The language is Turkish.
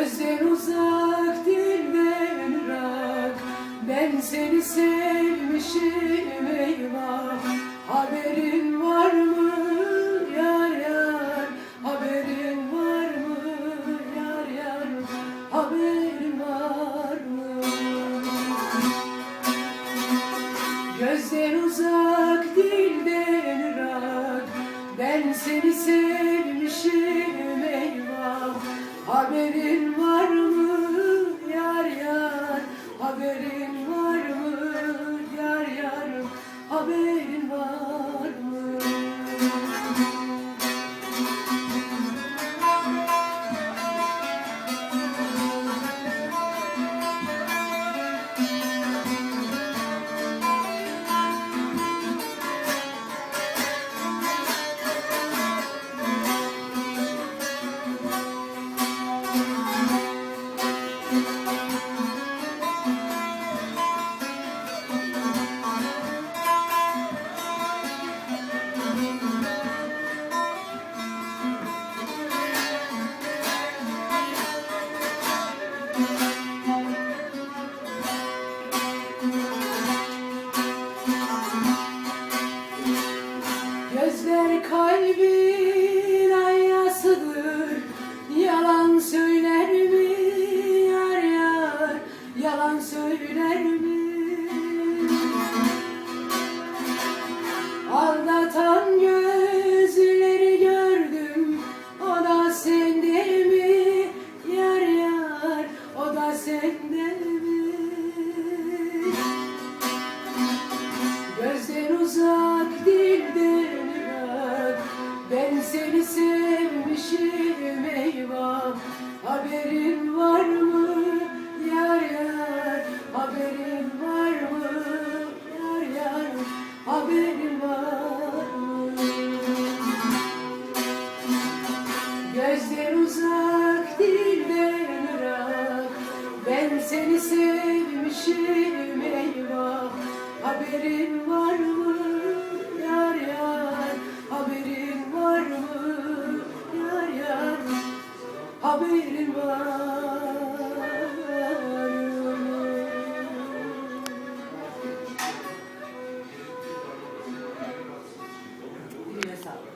Gözden uzak dilden ırak Ben seni sevmişim eyvah. Haberin var mı yar yar? Haberin var mı yar yar? Haberin var mı? Gözden uzak dilden ırak Ben seni sevmişim eyvah Haberin var mı yar yar? Haberin var Gözden uzak dilden Ben seni sevmişim eyvah. Haberin var mı? Yar yar. Haberin var mı sevmişim eyvah. Haberin var mı yar yar? Haberin var mı yar yar? Haberin var mı? Diline sağlık.